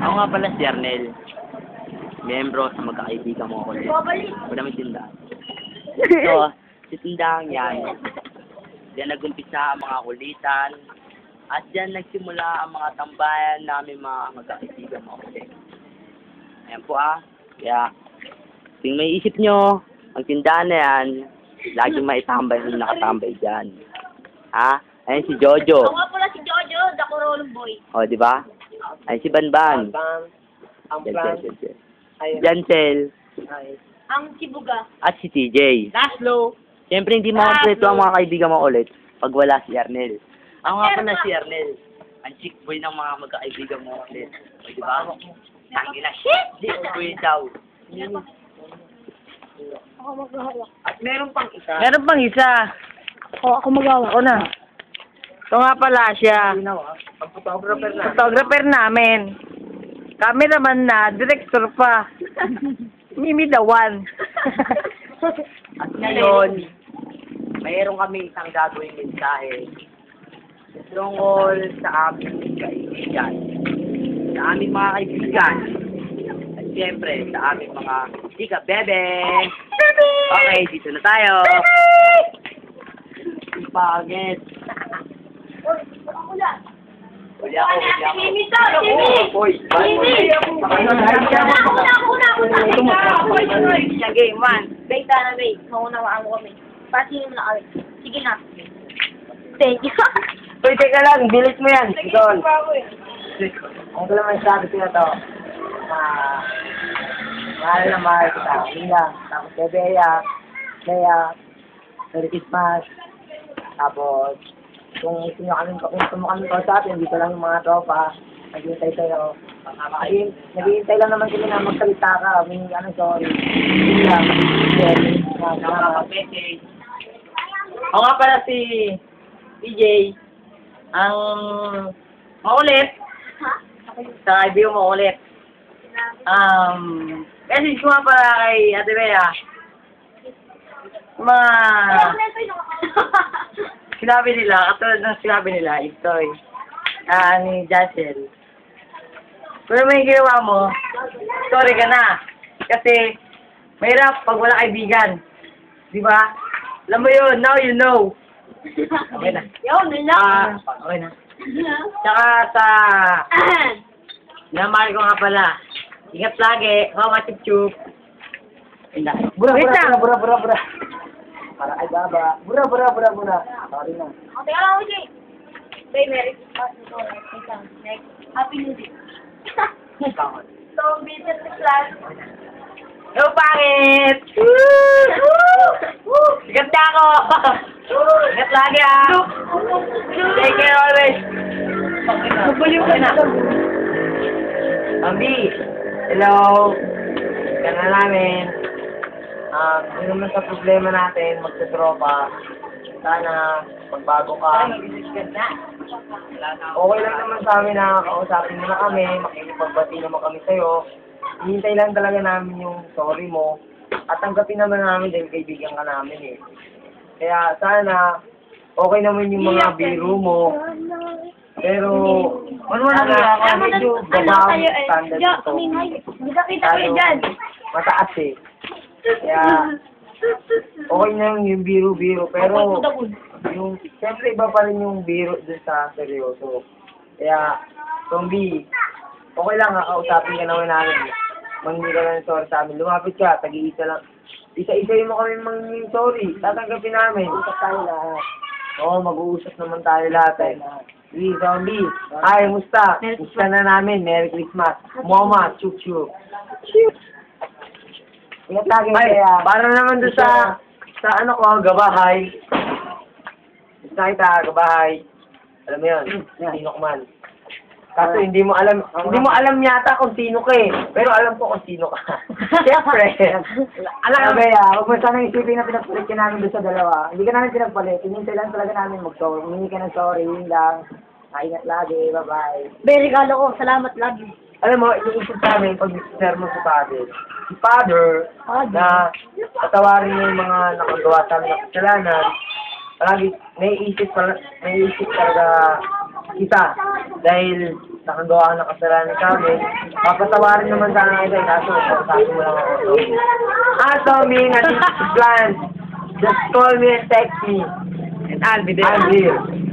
Ako nga pala si Arnel. Membro sa magkakaibigan mo ako. Wala may tindahan. So, si tindahan yan. Diyan nagumpisa ang mga kulitan. At diyan nagsimula ang mga tambayan namin mga magkakaibigan mo ako. Ayan po ah. Kaya, kung may isip nyo, ang tindahan na yan, laging may tambay yung nakatambay dyan. Ha? Ayan si Jojo. Ako nga pala si Jojo, the Corolong Boy. O, di ba? Ayan si Banban. Bang, ang plan Jan- Jan- ay, Jancel. ay, Ang Sibuga. At si TJ. Laszlo, Siyempre, hindi mo kompleto ang mga kaibigan mo ulit pag wala si Arnel. Ako nga pala si Arnel. Ang chick boy ng mga magkaibigan mo ulit. O, di ba? Tangi na shit! Chick boy daw. Ako maghahawak. at meron pang isa. Meron pang isa. Ako, ako maghahawak. Ako na. Ito nga pala siya. Ginawa, ang photographer na. Photographer namin. Cameraman na, director pa. Mimi the one. At ngayon, mayroon kami isang gagawing mensahe tungkol sa aming kaibigan. Sa aming mga kaibigan. At siyempre, sa aming mga chika bebe. Okay, dito na tayo. Pangit. Huli ako, huli ako. Mimi to, Mimi! Hoy, Mimi! Una, una, una! Sige, man. Bay, tara, bay. Maunawaan mo kami. Mo na kami. Sige na. Thank you. Uy, teka lang, bilis mo yan. Idol. Ang ko naman sabi ko na to. Ah, mahal na mahal kita. Yun lang. Tapos kay Bea, Bea, Merry Christmas. Tapos, kung gusto nyo kami, kung gusto mo kami kausapin, dito lang yung mga tropa. Naghihintay sa'yo. Naghi- Naghihintay lang naman kami na magsalita ka. May ano, sorry. Yun lang. Ako nga pala si PJ. Ang maulit. Ha? Sa kaibigan mo ulit. Um, message ko nga pala kay Ate Bea. Mga sinabi nila, katulad ng sinabi nila, ito eh. Ah, ni Jassel. Kung may ginawa mo, sorry ka na. Kasi, mahirap pag wala kaibigan. Di ba? Alam mo yun, now you know. Okay na. Yo, nila. Ah, okay na. Tsaka sa, namahal ko nga pala. Ingat lagi. Matip-chup. Inda. Bura, Wait bura, lang. bura, bura, bura. Para ay baba. Bura, bura, bura, bura. Sorry na. O, teka lang, Uji. Bay, Merry Christmas. Happy New Year. So, business class. Yo, pangit! Sigat na ako! Ingat lagi ah! Take care always! Magbaliw ka na! Ambi! Hello! Ka na namin. Ah, uh, naman sa problema natin, magsatropa. Sana, magbago ka. Okay lang naman sa amin na kausapin mo na kami, makikipagbati naman kami sa'yo. Hihintay lang talaga namin yung sorry mo. At tanggapin naman namin dahil kaibigan ka namin eh. Kaya sana, okay naman yung mga biro mo. Pero, ano na nga ako, medyo babaw yung standard ko. Hindi ka kita kayo dyan. Mataas eh. Kaya, okay na yung, yung biro-biro. Pero, yung, siyempre iba pa rin yung biro dun sa seryoso. Kaya, zombie, okay lang ha, kausapin ka naman namin. Manghingi ka lang ng sorry sa amin. Lumapit ka, tag-iisa lang. Isa-isa mo kami manghingi ng sorry. Tatanggapin namin. Usap tayo lahat. Oo, mag-uusap naman tayo lahat eh. Sige, zombie. Hi, musta? Musta na namin. Merry Christmas. Mama, chuk chuk. Ingat lagi Ay, kaya. para naman doon sa, sa ano ko, gabahay. Gusto kita, gabahay. Alam mo yun, sino ka man. Kaso hindi mo alam, hindi mo alam yata kung sino ka eh. Pero alam ko kung sino ka. Siyempre. alam mo ya, huwag mo sana isipin na pinagpalit ka namin doon sa dalawa. Hindi ka namin pinagpalit. Hinintay lang talaga namin mag-sorry. Humingi ka ng sorry, yun lang. Ingat lagi, bye-bye. Bay, regalo ko. Salamat lagi. Alam mo, iniisip namin pag sermon sa father. Si father, Father. na patawarin niya yung mga nakagawa tayo ng kasalanan, palagi naiisip, pala, naiisip talaga kita. Dahil nakagawa ka ng kasalanan sa amin, papatawarin naman sana kita, kaso sabi mo lang ako. Ah, Tommy, nandito si Plan. Just call me and text me. And I'll be there. I'm here.